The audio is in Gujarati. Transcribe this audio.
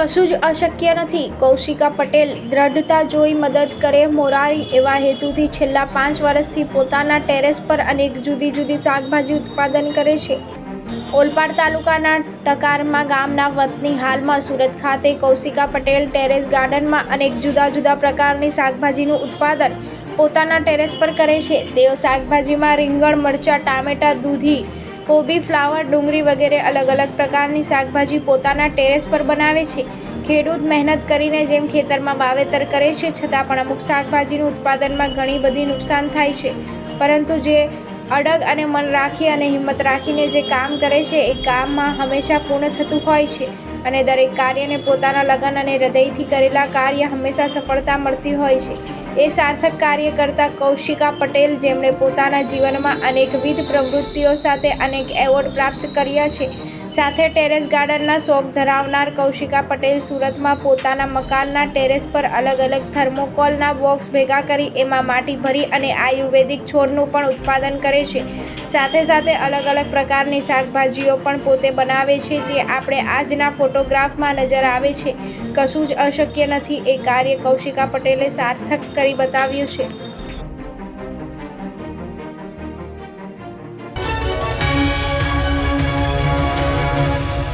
કશું જ અશક્ય નથી. કૌશિકા પટેલ દ્રઢતા જોઈ મદદ કરે મોરારી એવા હેતુથી છેલ્લા પાંચ વર્ષથી પોતાના ટેરેસ પર અનેક જુદી જુદી શાકભાજી ઉત્પાદન કરે છે. ઓલપાડ તાલુકાના ટકારમાં ગામના વતની હાલમાં સુરત ખાતે કૌશિકા પટેલ ટેરેસ ગાર્ડનમાં અનેક જુદા જુદા પ્રકારની શાકભાજીનું ઉત્પાદન પોતાના ટેરેસ પર કરે છે. તેઓ શાકભાજીમાં રીંગણ, મરચાં, ટામેટાં, દૂધી કોબી, ફ્લાવર, ડુંગળી વગેરે અલગ અલગ પ્રકારની શાકભાજી પોતાના ટેરેસ પર બનાવે છે. ખેડૂત મહેનત કરીને જેમ ખેતરમાં વાવેતર કરે છે, છતાં પણ અમુક શાકભાજીનું ઉત્પાદનમાં ઘણી બધી નુકસાન થાય છે. પરંતુ જે અડગ અને મન રાખી અને હિંમત રાખીને જે કામ કરે છે, એ કામમાં હંમેશા પૂર્ણ થતું હોય છે અને દરેક કાર્યને પોતાના લગન અને હૃદયથી કરેલા કાર્ય હંમેશા સફળતા મળતી હોય છે. એ સાર્થક કાર્ય કરતા કૌશિકા પટેલ જેમણે પોતાના જીવનમાં અનેકવિધ પ્રવૃત્તિઓ સાથે અનેક એવોર્ડ પ્રાપ્ત કર્યા છે. સાથે ટેરેસ ગાર્ડનના શોખ ધરાવનાર કૌશિકા પટેલ સુરતમાં પોતાના મકાનના ટેરેસ પર અલગ અલગ થર્મોકોલના બોક્સ ભેગા કરી એમાં માટી ભરી અને આયુર્વેદિક છોડનું પણ ઉત્પાદન કરે છે. સાથે સાથે અલગ અલગ પ્રકારની શાકભાજીઓ પણ પોતે બનાવે છે જે આપણે આજના ફોટોગ્રાફમાં નજર આવે છે. કશું જ અશક્ય નથી, એ કાર્ય કૌશિકા પટેલે સાર્થક કરી બતાવ્યું છે.